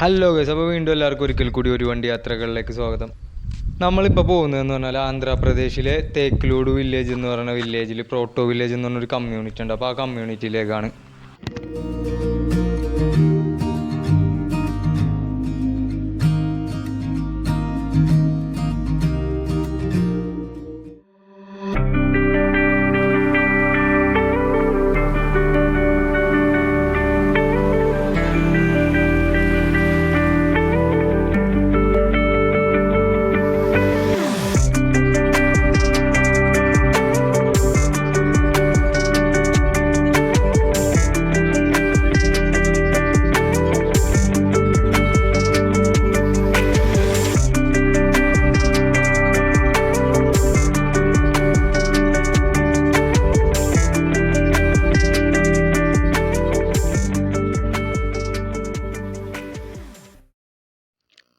Hello guys അപ്പോൾ വീണ്ടും എല്ലാവർക്കും ഒരിക്കൽ കൂടി ഒരു വണ്ടി യാത്രകളിലേക്ക് സ്വാഗതം. നമ്മളിപ്പോൾ പോകുന്നതെന്ന് പറഞ്ഞാൽ ആന്ധ്രാപ്രദേശിലെ തേക്കിലൂട് വില്ലേജ് എന്ന് പറയുന്ന വില്ലേജിൽ പ്രോട്ടോ വില്ലേജ് എന്ന് പറഞ്ഞൊരു കമ്മ്യൂണിറ്റി ഉണ്ട്. അപ്പോൾ ആ കമ്മ്യൂണിറ്റിയിലേക്കാണ്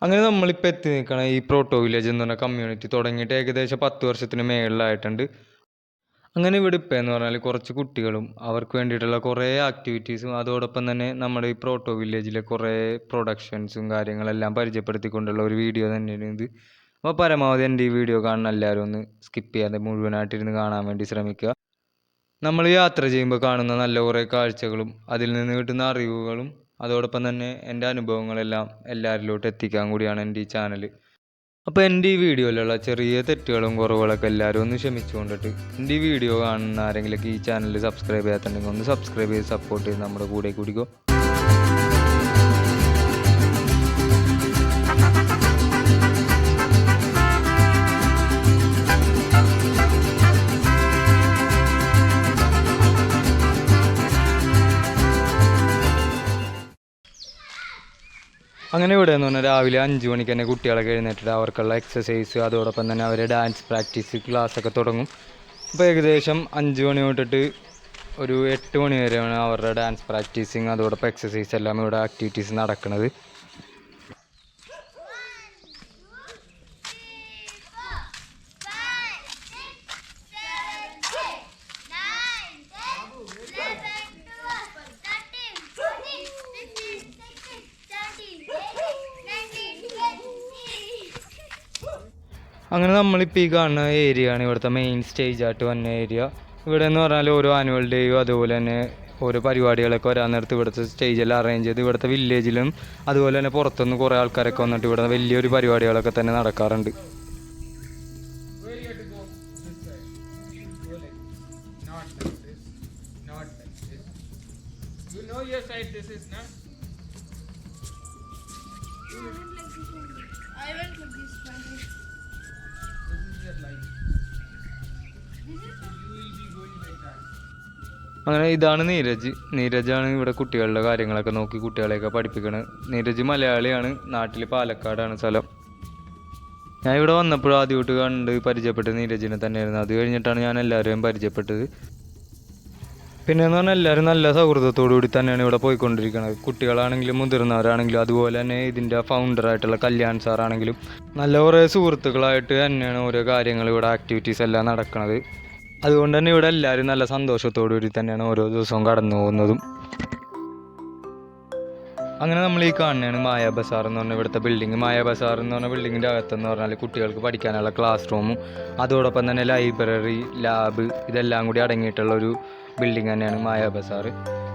അങ്ങനെ നമ്മളിപ്പോൾ എത്തി നിൽക്കണ ഈ പ്രോട്ടോ വില്ലേജ് എന്ന് പറഞ്ഞ കമ്മ്യൂണിറ്റി തുടങ്ങിയിട്ട് ഏകദേശം പത്ത് വർഷത്തിന് മേളിലായിട്ടുണ്ട്. അങ്ങനെ ഇവിടെ ഇപ്പം എന്ന് പറഞ്ഞാൽ കുറച്ച് കുട്ടികളും അവർക്ക് വേണ്ടിയിട്ടുള്ള കുറേ ആക്ടിവിറ്റീസും അതോടൊപ്പം തന്നെ നമ്മുടെ ഈ പ്രോട്ടോ വില്ലേജിലെ കുറേ പ്രൊഡക്ഷൻസും കാര്യങ്ങളെല്ലാം പരിചയപ്പെടുത്തിക്കൊണ്ടുള്ള ഒരു വീഡിയോ തന്നെയാണ് ഇത്. അപ്പോൾ പരമാവധി എന്റെ ഈ വീഡിയോ കാണുന്ന എല്ലാവരും ഒന്ന് സ്കിപ്പ് ചെയ്യാതെ മുഴുവനായിട്ടിരുന്ന് കാണാൻ വേണ്ടി ശ്രമിക്കുക. നമ്മൾ യാത്ര ചെയ്യുമ്പോൾ കാണുന്ന നല്ല കുറേ കാഴ്ചകളും അതിൽ നിന്ന് കിട്ടുന്ന അറിവുകളും അതോടൊപ്പം തന്നെ എന്റെ അനുഭവങ്ങളെല്ലാം എല്ലാവരിലോട്ട് എത്തിക്കാൻ കൂടിയാണ് എന്റെ ഈ ചാനൽ അപ്പോൾ എന്റെ ഈ വീഡിയോയിലുള്ള ചെറിയ തെറ്റുകളും കുറവുകളൊക്കെ എല്ലാവരും ഒന്ന് ക്ഷമിച്ചുകൊണ്ടിട്ട് എന്റെ ഈ വീഡിയോ കാണുന്ന ആരെങ്കിലൊക്കെ ഈ ചാനൽ സബ്സ്ക്രൈബ് ചെയ്യാത്തുണ്ടെങ്കിൽ ഒന്ന് സബ്സ്ക്രൈബ് ചെയ്ത് സപ്പോർട്ട് ചെയ്ത് നമ്മുടെ കൂടെ കൂടിക്കോ അങ്ങനെ ഇവിടെ എന്ന് പറഞ്ഞാൽ രാവിലെ അഞ്ച് മണിക്ക് തന്നെ കുട്ടികളൊക്കെ എഴുന്നേറ്റിട്ട് അവർക്കുള്ള എക്സസൈസ് അതോടൊപ്പം തന്നെ അവരെ ഡാൻസ് പ്രാക്ടീസ് ക്ലാസ്സൊക്കെ തുടങ്ങും. അപ്പോൾ ഏകദേശം അഞ്ച് മണി തൊട്ടിട്ട് ഒരു എട്ട് മണി വരെയാണ് അവരുടെ ഡാൻസ് പ്രാക്ടീസിങ് അതോടൊപ്പം എക്സസൈസ് എല്ലാം ഇവിടെ ആക്ടിവിറ്റീസ് നടക്കുന്നത് അങ്ങനെ നമ്മളിപ്പോൾ ഈ കാണുന്ന ഏരിയ ആണ് ഇവിടുത്തെ മെയിൻ സ്റ്റേജ് ആയിട്ട് വന്ന ഏരിയ ഇവിടെ എന്ന് പറഞ്ഞാൽ ഓരോ ആനുവൽ ഡേയും അതുപോലെ തന്നെ ഓരോ പരിപാടികളൊക്കെ വരാൻ നേരത്ത് ഇവിടുത്തെ സ്റ്റേജെല്ലാം അറേഞ്ച് ചെയ്ത് ഇവിടുത്തെ വില്ലേജിലും അതുപോലെ തന്നെ പുറത്തുനിന്ന് കുറേ ആൾക്കാരൊക്കെ വന്നിട്ട് ഇവിടെ വലിയൊരു പരിപാടികളൊക്കെ തന്നെ നടക്കാറുണ്ട്. അങ്ങനെ ഇതാണ് നീരജ്. നീരജാണ് ഇവിടെ കുട്ടികളുടെ കാര്യങ്ങളൊക്കെ നോക്കി കുട്ടികളെയൊക്കെ പഠിപ്പിക്കുന്നത് നീരജ് മലയാളിയാണ് നാട്ടിൽ പാലക്കാടാണ് സ്ഥലം. ഞാൻ ഇവിടെ വന്നപ്പോൾ ആദ്യമായിട്ട് കണ്ട് പരിചയപ്പെട്ടത് നീരജിനെ തന്നെയായിരുന്നു. അത് കഴിഞ്ഞിട്ടാണ് ഞാൻ എല്ലാവരെയും പരിചയപ്പെട്ടത്. പിന്നെ എന്ന് പറഞ്ഞാൽ എല്ലാവരും നല്ല സൗഹൃദത്തോടു കൂടി തന്നെയാണ് ഇവിടെ പോയിക്കൊണ്ടിരിക്കുന്നത് കുട്ടികളാണെങ്കിലും മുതിർന്നവരാണെങ്കിലും അതുപോലെ തന്നെ ഇതിന്റെ ഫൗണ്ടറായിട്ടുള്ള കല്യാൺ സാറാണെങ്കിലും നല്ല കുറേ സുഹൃത്തുക്കളായിട്ട് തന്നെയാണ് ഓരോ കാര്യങ്ങൾ ഇവിടെ ആക്ടിവിറ്റീസ് എല്ലാം നടക്കുന്നത് അതുകൊണ്ട് തന്നെ ഇവിടെ എല്ലാവരും നല്ല സന്തോഷത്തോടു കൂടി തന്നെയാണ് ഓരോ ദിവസവും കടന്നു പോകുന്നതും. അങ്ങനെ നമ്മൾ ഈ കാണുന്നതാണ് മായ ബസാർ എന്ന് പറഞ്ഞ ഇവിടുത്തെ ബിൽഡിംഗ് മായ ബസാർ എന്ന് പറഞ്ഞ ബിൽഡിങ്ങിന്റെ അകത്തെന്ന് പറഞ്ഞാൽ കുട്ടികൾക്ക് പഠിക്കാനുള്ള ക്ലാസ് റൂമും അതോടൊപ്പം തന്നെ ലൈബ്രറി ലാബ് ഇതെല്ലാം കൂടി അടങ്ങിയിട്ടുള്ള ഒരു ബിൽഡിംഗ് തന്നെയാണ് മായ ബസാർ.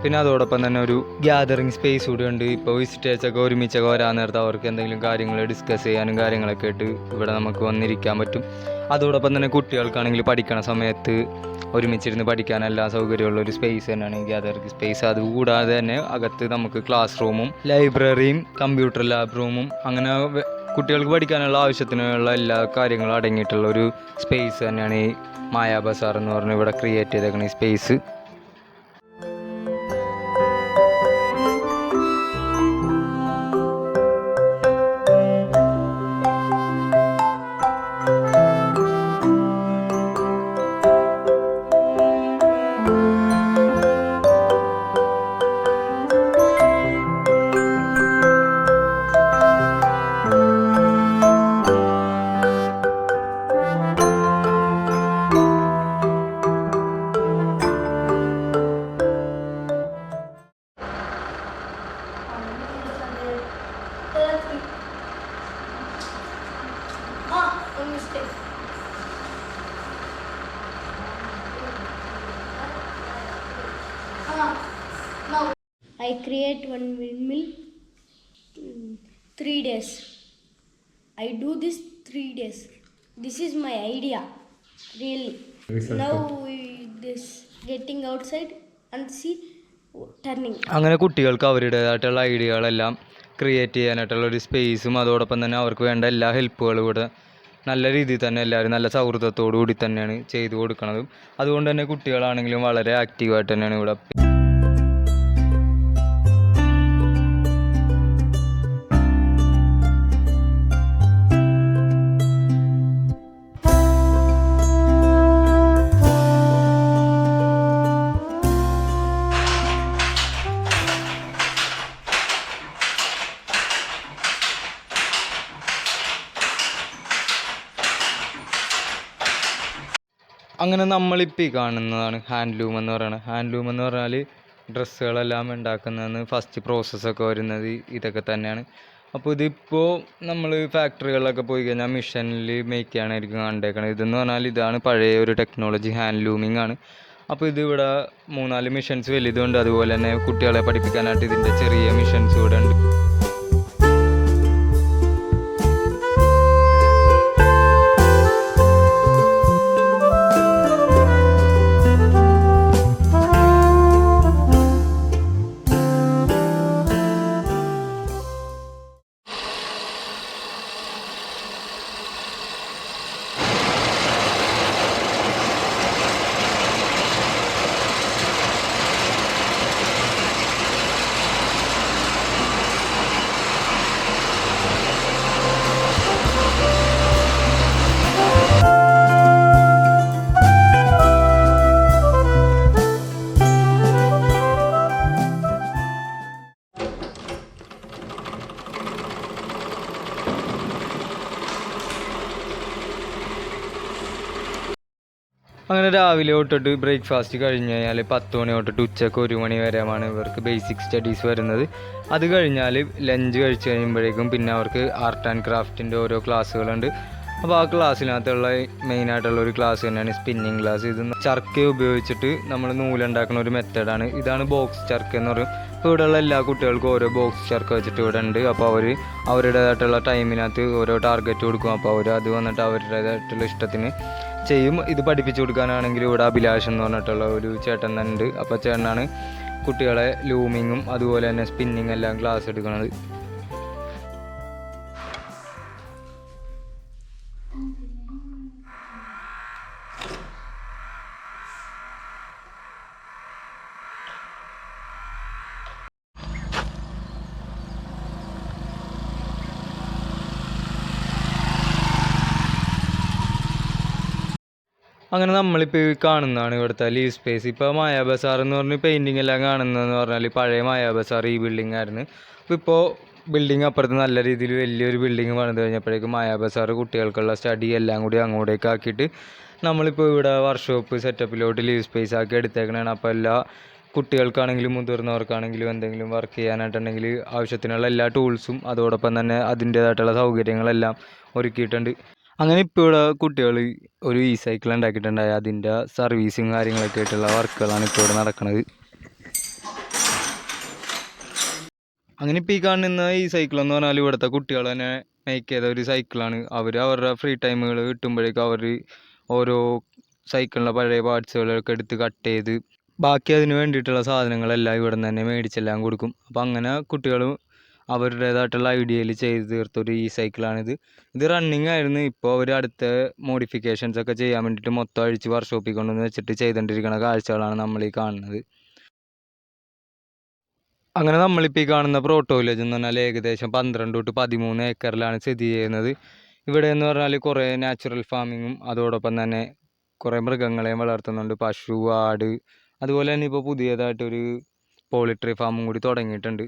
പിന്നെ അതോടൊപ്പം തന്നെ ഒരു ഗ്യാതറിങ് സ്പേസ് കൂടി ഉണ്ട്. ഇപ്പോൾ വിസിറ്റേഴ്സൊക്കെ ഒരുമിച്ചൊക്കെ വരാൻ നേരത്ത് അവർക്ക് എന്തെങ്കിലും കാര്യങ്ങൾ ഡിസ്കസ് ചെയ്യാനും കാര്യങ്ങളൊക്കെ ആയിട്ട് ഇവിടെ നമുക്ക് വന്നിരിക്കാൻ പറ്റും. അതോടൊപ്പം തന്നെ കുട്ടികൾക്കാണെങ്കിൽ പഠിക്കണ സമയത്ത് ഒരുമിച്ചിരുന്ന് പഠിക്കാൻ എല്ലാ സൗകര്യമുള്ള ഒരു സ്പേസ് തന്നെയാണ് ഗ്യാതറിംഗ് സ്പേസ് അതുകൂടാതെ തന്നെ അകത്ത് നമുക്ക് ക്ലാസ് റൂമും ലൈബ്രറിയും കമ്പ്യൂട്ടർ ലാബ് റൂമും അങ്ങനെ കുട്ടികൾക്ക് പഠിക്കാനുള്ള ആവശ്യത്തിനുള്ള എല്ലാ കാര്യങ്ങളും അടങ്ങിയിട്ടുള്ള ഒരു സ്പേസ് തന്നെയാണ് ഈ മായാ ബസാർ എന്ന് പറഞ്ഞ് ഇവിടെ ക്രിയേറ്റ് ചെയ്തേക്കുന്ന ഈ space I create one windmill. mm, Three days. I do this three days. This is my idea, really. Now we this getting outside and see turning. അങ്ങനെ കുട്ടികൾക്ക് അവരുടേതായിട്ടുള്ള ഐഡിയകളെല്ലാം ക്രിയേറ്റ് ചെയ്യാനായിട്ടുള്ള ഒരു സ്പേസും അതോടൊപ്പം തന്നെ അവർക്ക് വേണ്ട എല്ലാ ഹെൽപ്പുകളും ഇവിടെ നല്ല രീതിയിൽ തന്നെ എല്ലാവരും നല്ല സൗഹൃദത്തോടു കൂടി തന്നെയാണ് ചെയ്തു കൊടുക്കുന്നതും അതുകൊണ്ട് തന്നെ കുട്ടികളാണെങ്കിലും വളരെ ആക്റ്റീവായിട്ട് തന്നെയാണ് ഇവിടെ അങ്ങനെ നമ്മളിപ്പോൾ ഈ കാണുന്നതാണ് ഹാൻഡ്ലൂം എന്ന് പറയുന്നത് ഹാൻഡ്ലൂം എന്ന് പറഞ്ഞാൽ ഡ്രസ്സുകളെല്ലാം ഉണ്ടാക്കുന്നതെന്ന് ഫസ്റ്റ് പ്രോസസ്സൊക്കെ വരുന്നത് ഇതൊക്കെ തന്നെയാണ്. അപ്പോൾ ഇതിപ്പോൾ നമ്മൾ ഫാക്ടറികളിലൊക്കെ പോയി കഴിഞ്ഞാൽ മിഷനിൽ മേക്ക് ചെയ്യാനായിരിക്കും കണ്ടേക്കണത്. ഇതെന്ന് പറഞ്ഞാൽ ഇതാണ് പഴയ ഒരു ടെക്നോളജി ഹാൻഡ് ലൂമിങ് ആണ്. അപ്പോൾ ഇതിവിടെ മൂന്നാൽ മിഷൻസ് വലുതുണ്ട്. അതുപോലെ തന്നെ കുട്ടികളെ പഠിപ്പിക്കാനായിട്ട് ഇതിന്റെ ചെറിയ മിഷൻസ് ഇവിടെ ഉണ്ട് രാവിലെ തൊട്ടിട്ട് ബ്രേക്ക്ഫാസ്റ്റ് കഴിഞ്ഞ് കഴിഞ്ഞാൽ പത്ത് മണി തൊട്ടിട്ട് ഉച്ചയ്ക്ക് ഒരു മണി വരെയാണ് ഇവർക്ക് ബേസിക് സ്റ്റഡീസ് വരുന്നത്. അത് കഴിഞ്ഞാൽ ലഞ്ച് കഴിച്ച് കഴിയുമ്പോഴേക്കും പിന്നെ അവർക്ക് ആർട്ട് ആൻഡ് ക്രാഫ്റ്റിന്റെ ഓരോ ക്ലാസ്സുകളുണ്ട് അപ്പോൾ ആ ക്ലാസ്സിനകത്തുള്ള മെയിനായിട്ടുള്ള ഒരു ക്ലാസ് തന്നെയാണ് സ്പിന്നിങ് ക്ലാസ് ഇത് ചർക്ക ഉപയോഗിച്ചിട്ട് നമ്മൾ നൂലുണ്ടാക്കുന്ന ഒരു മെത്തേഡാണ് ഇതാണ് ബോക്സ് ചർക്ക എന്ന് പറയും. അപ്പോൾ ഇവിടെയുള്ള എല്ലാ കുട്ടികൾക്കും ഓരോ ബോക്സ് ചർക്ക വെച്ചിട്ട് ഇവിടെ ഉണ്ട്. അപ്പോൾ അവർ അവരുടേതായിട്ടുള്ള ടൈമിനകത്ത് ഓരോ ടാർഗറ്റ് കൊടുക്കും. അപ്പോൾ അവർ അത് വന്നിട്ട് അവരുടേതായിട്ടുള്ള ഇഷ്ടത്തിന് ചെയ്യും. ഇത് പഠിപ്പിച്ചു കൊടുക്കാനാണെങ്കിൽ ഇവിടെ അഭിലാഷ് എന്ന് പറഞ്ഞിട്ടുള്ള ഒരു ചേട്ടൻ ഉണ്ട് അപ്പോൾ ചേട്ടനാണ് കുട്ടികളെ ലൂമിങ്ങും അതുപോലെ തന്നെ സ്പിന്നിങ് എല്ലാം ക്ലാസ് എടുക്കുന്നത്. അങ്ങനെ നമ്മളിപ്പോൾ ഈ കാണുന്നതാണ് ഇവിടുത്തെ ലീവ് സ്പേസ് ഇപ്പോൾ മായാ ബസാർ എന്ന് പറഞ്ഞ് പെയിന്റിങ് എല്ലാം കാണുന്നതെന്ന് പറഞ്ഞാൽ പഴയ മായാ ബസാർ ഈ ബിൽഡിംഗ് ആയിരുന്നു. അപ്പോൾ ഇപ്പോൾ ബിൽഡിംഗ് അപ്പുറത്ത് നല്ല രീതിയിൽ വലിയൊരു ബിൽഡിംഗ് പണിത് കഴിഞ്ഞപ്പോഴേക്കും മായാ ബസാർ കുട്ടികൾക്കുള്ള സ്റ്റഡി എല്ലാം കൂടി അങ്ങോട്ടേക്ക് ആക്കിയിട്ട് നമ്മളിപ്പോൾ ഇവിടെ വർക്ക്ഷോപ്പ് സെറ്റപ്പിലോട്ട് ലീവ് സ്പേസ് ആക്കി എടുത്തേക്കണതാണ്. അപ്പോൾ എല്ലാ കുട്ടികൾക്കാണെങ്കിലും മുതിർന്നവർക്കാണെങ്കിലും എന്തെങ്കിലും വർക്ക് ചെയ്യാനായിട്ടുണ്ടെങ്കിൽ ആവശ്യത്തിനുള്ള എല്ലാ ടൂൾസും അതോടൊപ്പം തന്നെ അതിന്റേതായിട്ടുള്ള സൗകര്യങ്ങളെല്ലാം ഒരുക്കിയിട്ടുണ്ട്. അങ്ങനെ ഇപ്പോൾ ഇവിടെ കുട്ടികൾ ഒരു ഇ സൈക്കിൾ ഉണ്ടാക്കിയിട്ടുണ്ടായി അതിന്റെ സർവീസും കാര്യങ്ങളൊക്കെ ആയിട്ടുള്ള വർക്കുകളാണ് ഇപ്പോൾ ഇവിടെ നടക്കുന്നത് അങ്ങനെ ഇപ്പോൾ ഈ കാണുന്ന ഈ സൈക്കിൾ എന്ന് പറഞ്ഞാൽ ഇവിടുത്തെ കുട്ടികൾ തന്നെ മേക്ക് ചെയ്ത ഒരു സൈക്കിളാണ് അവർ അവരുടെ ഫ്രീ ടൈമുകൾ കിട്ടുമ്പോഴേക്കും അവർ ഓരോ സൈക്കിളിന്റെ പഴയ പാർട്സുകളൊക്കെ എടുത്ത് കട്ട് ചെയ്ത് ബാക്കി അതിന് വേണ്ടിയിട്ടുള്ള സാധനങ്ങളെല്ലാം ഇവിടെ നിന്ന് തന്നെ മേടിച്ചെല്ലാം കൊടുക്കും. അപ്പോൾ അങ്ങനെ കുട്ടികൾ അവരുടേതായിട്ടുള്ള ഐഡിയയിൽ ചെയ്ത് തീർത്തൊരു ഈ സൈക്കിളാണിത് ഇത് റണ്ണിങ് ആയിരുന്നു. ഇപ്പോൾ അവർ അടുത്ത മോഡിഫിക്കേഷൻസ് ഒക്കെ ചെയ്യാൻ വേണ്ടിയിട്ട് മൊത്തം അഴിച്ച് വർക്ക്ഷോപ്പിൽ കൊണ്ടുവന്ന് വെച്ചിട്ട് ചെയ്തുകൊണ്ടിരിക്കുന്ന കാഴ്ചകളാണ് നമ്മൾ ഈ കാണുന്നത്. അങ്ങനെ നമ്മളിപ്പോൾ ഈ കാണുന്ന പ്രോട്ടോ വില്ലേജ് എന്ന് പറഞ്ഞാൽ ഏകദേശം പന്ത്രണ്ട് തൊട്ട് പതിമൂന്ന് ഏക്കറിലാണ് സ്ഥിതി ചെയ്യുന്നത്. ഇവിടെ എന്ന് പറഞ്ഞാൽ കുറേ നാച്ചുറൽ ഫാമിങ്ങും അതോടൊപ്പം തന്നെ കുറേ മൃഗങ്ങളെയും വളർത്തുന്നുണ്ട്. പശു ആട് അതുപോലെ തന്നെ ഇപ്പോൾ പുതിയതായിട്ടൊരു പോളിട്രി ഫാമും കൂടി തുടങ്ങിയിട്ടുണ്ട്.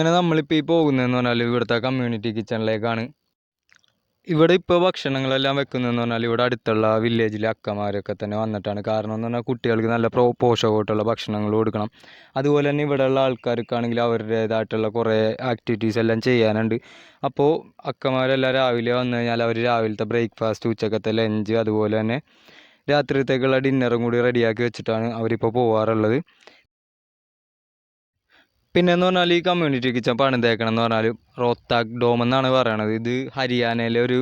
അങ്ങനെ നമ്മളിപ്പോൾ ഈ പോകുന്നതെന്ന് പറഞ്ഞാൽ ഇവിടുത്തെ കമ്മ്യൂണിറ്റി കിച്ചണിലേക്കാണ് ഇവിടെ ഇപ്പോൾ ഭക്ഷണങ്ങളെല്ലാം വെക്കുന്നതെന്ന് പറഞ്ഞാൽ ഇവിടെ അടുത്തുള്ള വില്ലേജിലെ അക്കമാരൊക്കെ തന്നെ വന്നിട്ടാണ്. കാരണം എന്ന് പറഞ്ഞാൽ കുട്ടികൾക്ക് നല്ല പ്രോ പോഷകമായിട്ടുള്ള ഭക്ഷണങ്ങൾ കൊടുക്കണം. അതുപോലെ തന്നെ ഇവിടെയുള്ള ആൾക്കാർക്കാണെങ്കിൽ അവരുടേതായിട്ടുള്ള കുറേ ആക്ടിവിറ്റീസ് എല്ലാം ചെയ്യാനുണ്ട്. അപ്പോൾ അക്കമാരെല്ലാം രാവിലെ വന്നു കഴിഞ്ഞാൽ അവർ രാവിലത്തെ ബ്രേക്ക്ഫാസ്റ്റ് ഉച്ചക്കത്തെ ലഞ്ച് അതുപോലെ തന്നെ രാത്രിത്തേക്കുള്ള ഡിന്നറും കൂടി റെഡിയാക്കി വെച്ചിട്ടാണ് അവരിപ്പോൾ പോവാറുള്ളത്. പിന്നെ എന്ന് പറഞ്ഞാൽ ഈ കമ്മ്യൂണിറ്റി കിച്ചൺ പണിതേക്കണം എന്ന് പറഞ്ഞാൽ റോത്താക് ഡോം എന്നാണ് പറയണത്. ഇത് ഹരിയാനയിലെ ഒരു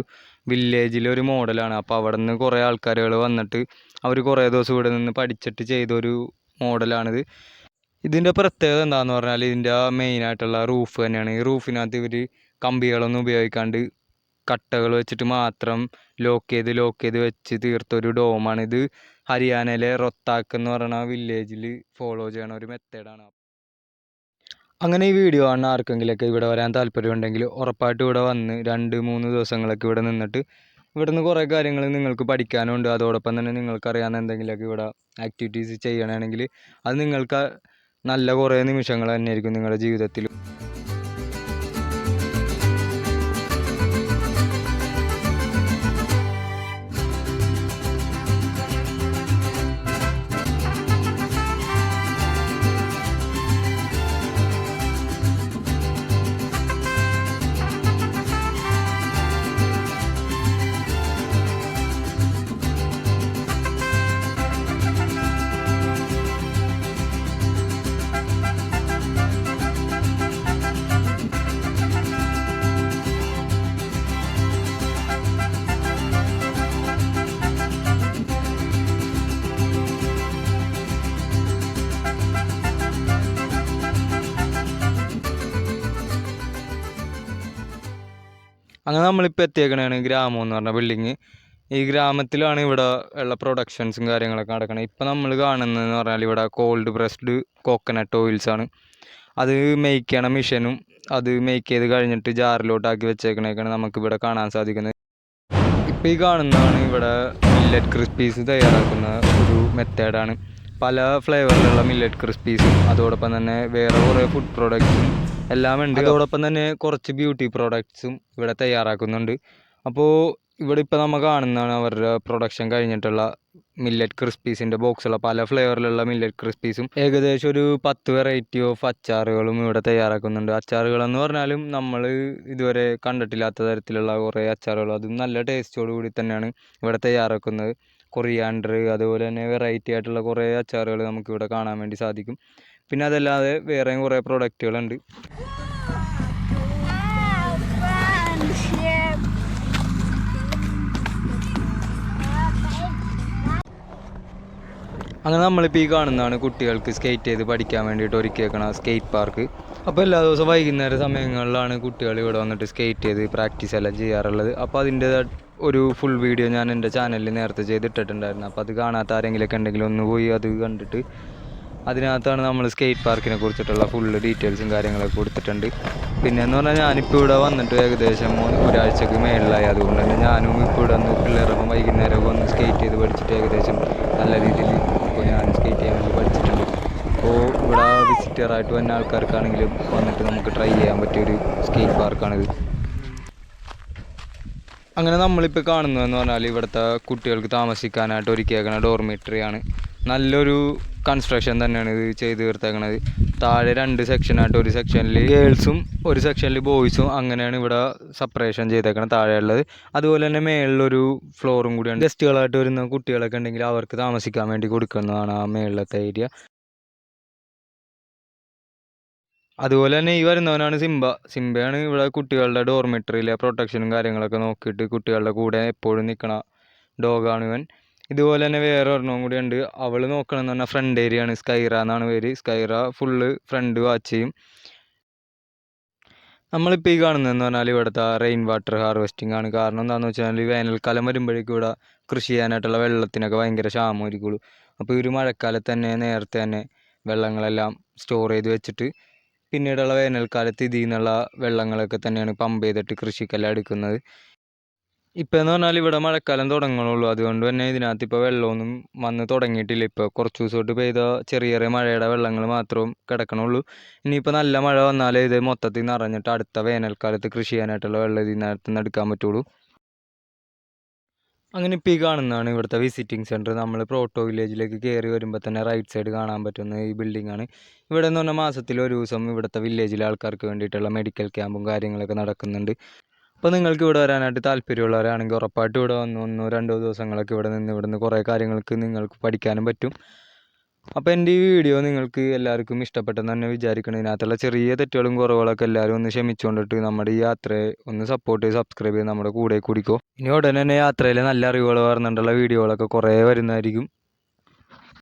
വില്ലേജിലെ ഒരു മോഡലാണ് അപ്പോൾ അവിടെ നിന്ന് കുറേ ആൾക്കാരുകൾ വന്നിട്ട് അവർ കുറേ ദിവസം ഇവിടെ നിന്ന് പഠിച്ചിട്ട് ചെയ്തൊരു മോഡലാണിത് ഇതിന്റെ പ്രത്യേകത എന്താണെന്ന് പറഞ്ഞാൽ ഇതിന്റെ മെയിനായിട്ടുള്ള റൂഫ് തന്നെയാണ്. ഈ റൂഫിനകത്ത് ഇവർ കമ്പികളൊന്നും ഉപയോഗിക്കാണ്ട് കട്ടകൾ വെച്ചിട്ട് മാത്രം ലോക്ക് ചെയ്ത് ലോക്ക് ചെയ്ത് വെച്ച് തീർത്തൊരു ഡോമാണ്. ഇത് ഹരിയാനയിലെ റൊത്താക്ക് എന്ന് പറയുന്ന വില്ലേജിൽ ഫോളോ ചെയ്യണ ഒരു മെത്തേഡാണ് അങ്ങനെ ഈ വീഡിയോ കാണുന്ന ആർക്കെങ്കിലൊക്കെ ഇവിടെ വരാൻ താല്പര്യമുണ്ടെങ്കിൽ ഉറപ്പായിട്ട് ഇവിടെ വന്ന് രണ്ട് മൂന്ന് ദിവസങ്ങളൊക്കെ ഇവിടെ നിന്നിട്ട് ഇവിടെ നിന്ന് കുറേ കാര്യങ്ങൾ നിങ്ങൾക്ക് പഠിക്കാനുണ്ട്. അതോടൊപ്പം തന്നെ നിങ്ങൾക്കറിയാവുന്ന എന്തെങ്കിലുമൊക്കെ ഇവിടെ ആക്ടിവിറ്റീസ് ചെയ്യണമെങ്കിൽ അത് നിങ്ങൾക്ക് നല്ല കുറേ നിമിഷങ്ങൾ തന്നെയായിരിക്കും നിങ്ങളുടെ ജീവിതത്തിൽ അങ്ങനെ നമ്മളിപ്പോൾ എത്തിയേക്കണതാണ് ഗ്രാമം എന്ന് പറഞ്ഞ ബിൽഡിങ് ഈ ഗ്രാമത്തിലാണ് ഇവിടെ ഉള്ള പ്രൊഡക്ഷൻസും കാര്യങ്ങളൊക്കെ നടക്കുന്നത് ഇപ്പം നമ്മൾ കാണുന്നതെന്ന് പറഞ്ഞാൽ ഇവിടെ കോൾഡ് പ്രസ്ഡ് കോക്കനട്ട് ഓയിൽസ് ആണ്. അത് മേക്ക് ചെയ്യണ മിഷനും അത് മേക്ക് ചെയ്ത് കഴിഞ്ഞിട്ട് ജാറിലോട്ടാക്കി വെച്ചേക്കണേക്കാണ് നമുക്കിവിടെ കാണാൻ സാധിക്കുന്നത്. ഇപ്പോൾ ഈ കാണുന്നതാണ് ഇവിടെ മില്ലറ്റ് ക്രിസ്പീസ് തയ്യാറാക്കുന്ന ഒരു മെത്തേഡാണ് പല ഫ്ലേവറിലുള്ള മില്ലറ്റ് ക്രിസ്പീസും അതോടൊപ്പം തന്നെ വേറെ കുറേ ഫുഡ് പ്രോഡക്ട്സും എല്ലാം ഉണ്ട്. അതോടൊപ്പം തന്നെ കുറച്ച് ബ്യൂട്ടി പ്രോഡക്ട്സും ഇവിടെ തയ്യാറാക്കുന്നുണ്ട്. അപ്പോൾ ഇവിടെ ഇപ്പോൾ നമ്മൾ കാണുന്നതാണ് അവരുടെ പ്രൊഡക്ഷൻ കഴിഞ്ഞിട്ടുള്ള മില്ലറ്റ് ക്രിസ്പീസിന്റെ ബോക്സുള്ള പല ഫ്ലേവറിലുള്ള മില്ലറ്റ് ക്രിസ്പീസും ഏകദേശം ഒരു പത്ത് വെറൈറ്റി ഓഫ് അച്ചാറുകളും ഇവിടെ തയ്യാറാക്കുന്നുണ്ട്. അച്ചാറുകളെന്ന് പറഞ്ഞാലും നമ്മൾ ഇതുവരെ കണ്ടിട്ടില്ലാത്ത തരത്തിലുള്ള കുറേ അച്ചാറുകൾ. അതും നല്ല ടേസ്റ്റോട് കൂടി തന്നെയാണ് ഇവിടെ തയ്യാറാക്കുന്നത്. കൊറിയാണ്ടർ അതുപോലെ തന്നെ വെറൈറ്റി ആയിട്ടുള്ള കുറേ അച്ചാറുകൾ നമുക്ക് ഇവിടെ കാണാൻ വേണ്ടി സാധിക്കും. പിന്നെ അതല്ലാതെ വേറെയും കുറേ പ്രൊഡക്റ്റുകളുണ്ട് അങ്ങനെ നമ്മളിപ്പോൾ ഈ കാണുന്നതാണ് കുട്ടികൾക്ക് സ്കേറ്റ് ചെയ്ത് പഠിക്കാൻ വേണ്ടിയിട്ട് ഒരുക്കിയേക്കണ സ്കേറ്റ് പാർക്ക് അപ്പോൾ എല്ലാ ദിവസവും വൈകുന്നേര സമയങ്ങളിലാണ് കുട്ടികൾ ഇവിടെ വന്നിട്ട് സ്കേറ്റ് ചെയ്ത് പ്രാക്ടീസ് എല്ലാം ചെയ്യാറുള്ളത്. അപ്പോൾ അതിന്റെ ഒരു ഫുൾ വീഡിയോ ഞാൻ എന്റെ ചാനലിൽ നേരത്തെ ചെയ്തിട്ടിട്ടുണ്ടായിരുന്നു. അപ്പോൾ അത് കാണാത്ത ആരെങ്കിലുമൊക്കെ ഉണ്ടെങ്കിൽ ഒന്ന് പോയി അത് കണ്ടിട്ട് അതിനകത്താണ് നമ്മൾ സ്കേറ്റ് പാർക്കിനെ കുറിച്ചിട്ടുള്ള ഫുള്ള് ഡീറ്റെയിൽസും കാര്യങ്ങളൊക്കെ കൊടുത്തിട്ടുണ്ട്. പിന്നെ എന്ന് പറഞ്ഞാൽ ഞാനിപ്പോൾ ഇവിടെ വന്നിട്ട് ഏകദേശം ഒരാഴ്ചക്ക് മേളിലായി. അതുകൊണ്ട് തന്നെ ഞാനും ഇപ്പോൾ ഇവിടെ വന്ന് പിള്ളേരൊപ്പം വൈകുന്നേരമൊക്കെ ഒന്ന് സ്കേറ്റ് ചെയ്ത് പഠിച്ചിട്ട് ഏകദേശം നല്ല രീതിയിൽ ഇപ്പോൾ ഞാൻ സ്കേറ്റ് ചെയ്യാൻ വേണ്ടി പഠിച്ചിട്ടുണ്ട്. അപ്പോൾ ഇവിടെ വിസിറ്ററായിട്ട് വന്ന ആൾക്കാർക്കാണെങ്കിലും വന്നിട്ട് നമുക്ക് ട്രൈ ചെയ്യാൻ പറ്റിയൊരു സ്കേറ്റ് പാർക്കാണിത് അങ്ങനെ നമ്മളിപ്പോൾ കാണുന്നതെന്ന് പറഞ്ഞാൽ ഇവിടുത്തെ കുട്ടികൾക്ക് താമസിക്കാനായിട്ട് ഒരുക്കിയേക്കുന്ന ഡോർമിറ്ററിയാണ് നല്ലൊരു കൺസ്ട്രക്ഷൻ തന്നെയാണ് ഇത് ചെയ്ത് തീർത്തേക്കണത്. താഴെ രണ്ട് സെക്ഷനായിട്ട് ഒരു സെക്ഷനിൽ ഗേൾസും ഒരു സെക്ഷനിൽ ബോയ്സും അങ്ങനെയാണ് ഇവിടെ സെപ്പറേഷൻ ചെയ്തേക്കണത് താഴെയുള്ളത്. അതുപോലെ തന്നെ മേളിലൊരു ഫ്ലോറും കൂടിയാണ് ഗസ്റ്റുകളായിട്ട് വരുന്ന കുട്ടികളൊക്കെ ഉണ്ടെങ്കിൽ അവർക്ക് താമസിക്കാൻ വേണ്ടി കൊടുക്കുന്നതാണ് ആ മേളിലത്തെ ഏരിയ അതുപോലെ തന്നെ ഈ വരുന്നവനാണ് സിംബ. സിംബയാണ് ഇവിടെ കുട്ടികളുടെ ഡോർമെട്രിയിലെ പ്രൊട്ടക്ഷനും കാര്യങ്ങളൊക്കെ നോക്കിയിട്ട് കുട്ടികളുടെ കൂടെ എപ്പോഴും നിൽക്കണ ഡോഗാണ് ഇവൻ. ഇതുപോലെ തന്നെ വേറെ ഒരെണ്ണം കൂടി ഉണ്ട്. അവൾ നോക്കണമെന്ന് പറഞ്ഞാൽ ഫ്രണ്ട് ഏരിയ ആണ്. സ്കൈറ എന്നാണ് പേര്. സ്കൈറ ഫുള്ള് ഫ്രണ്ട് വാച്ച് ചെയ്യും. നമ്മളിപ്പോൾ ഈ കാണുന്നതെന്ന് പറഞ്ഞാൽ ഇവിടുത്തെ റെയിൻ വാട്ടർ ഹാർവെസ്റ്റിംഗ് ആണ്. കാരണം എന്താണെന്ന് വെച്ചാൽ വേനൽക്കാലം വരുമ്പോഴേക്കും ഇവിടെ കൃഷി ചെയ്യാനായിട്ടുള്ള വെള്ളത്തിനൊക്കെ ഭയങ്കര ക്ഷാമമായിരിക്കുള്ളൂ അപ്പോൾ ഈ ഒരു മഴക്കാലത്ത് തന്നെ നേരത്തെ തന്നെ വെള്ളങ്ങളെല്ലാം സ്റ്റോർ ചെയ്ത് വെച്ചിട്ട് പിന്നീടുള്ള വേനൽക്കാലത്ത് ഇതിൽ നിന്നുള്ള വെള്ളങ്ങളൊക്കെ തന്നെയാണ് പമ്പ് ചെയ്തിട്ട് കൃഷിക്കെല്ലാം എടുക്കുന്നത്. ഇപ്പം എന്ന് പറഞ്ഞാൽ ഇവിടെ മഴക്കാലം തുടങ്ങണുള്ളൂ. അതുകൊണ്ട് തന്നെ ഇതിനകത്ത് ഇപ്പോൾ വെള്ളമൊന്നും വന്ന് തുടങ്ങിയിട്ടില്ല. ഇപ്പോൾ കുറച്ച് ദിവസമായിട്ട് പെയ്ത ചെറിയ ചെറിയ മഴയുടെ വെള്ളങ്ങൾ മാത്രം കിടക്കണുള്ളൂ. ഇനിയിപ്പോൾ നല്ല മഴ വന്നാലേ ഇത് മൊത്തത്തിൽ നിറഞ്ഞിട്ട് അടുത്ത വേനൽക്കാലത്ത് കൃഷി ചെയ്യാനായിട്ടുള്ള വെള്ളം ഇതിനകത്ത് നിന്ന് എടുക്കാൻ പറ്റുള്ളൂ. അങ്ങനെ ഇപ്പോൾ ഈ കാണുന്നതാണ് ഇവിടുത്തെ വിസിറ്റിംഗ് സെന്റർ നമ്മൾ പ്രോട്ടോ വില്ലേജിലേക്ക് കയറി വരുമ്പോൾ തന്നെ റൈറ്റ് സൈഡ് കാണാൻ പറ്റുന്ന ഈ ബിൽഡിംഗ് ആണ്. ഇവിടെ എന്ന് പറഞ്ഞാൽ മാസത്തിൽ ഒരു ദിവസം ഇവിടുത്തെ വില്ലേജിലെ ആൾക്കാർക്ക് വേണ്ടിയിട്ടുള്ള മെഡിക്കൽ ക്യാമ്പും കാര്യങ്ങളൊക്കെ നടക്കുന്നുണ്ട്. അപ്പോൾ നിങ്ങൾക്ക് ഇവിടെ വരാനായിട്ട് താല്പര്യമുള്ളവരാണെങ്കിൽ ഉറപ്പായിട്ടും ഇവിടെ വന്ന് ഒന്നോ രണ്ടോ ദിവസങ്ങളൊക്കെ ഇവിടെ നിന്ന് ഇവിടുന്ന് കുറേ കാര്യങ്ങൾക്ക് നിങ്ങൾക്ക് പഠിക്കാനും പറ്റും. അപ്പോൾ എന്റെ ഈ വീഡിയോ നിങ്ങൾക്ക് എല്ലാവർക്കും ഇഷ്ടപ്പെട്ടെന്ന് തന്നെ വിചാരിക്കണം. ഇതിനകത്തുള്ള ചെറിയ തെറ്റുകളും കുറവുകളൊക്കെ എല്ലാവരും ഒന്ന് ക്ഷമിച്ചുകൊണ്ടിട്ട് നമ്മുടെ ഈ യാത്രയെ ഒന്ന് സപ്പോർട്ട് ചെയ്ത് സബ്സ്ക്രൈബ് ചെയ്ത് നമ്മുടെ കൂടെ കൂടിക്കോ. ഇനി ഉടനെ തന്നെ യാത്രയിൽ നല്ല അറിവുകൾ പറഞ്ഞിട്ടുള്ള വീഡിയോകളൊക്കെ കുറേ വരുന്നതായിരിക്കും.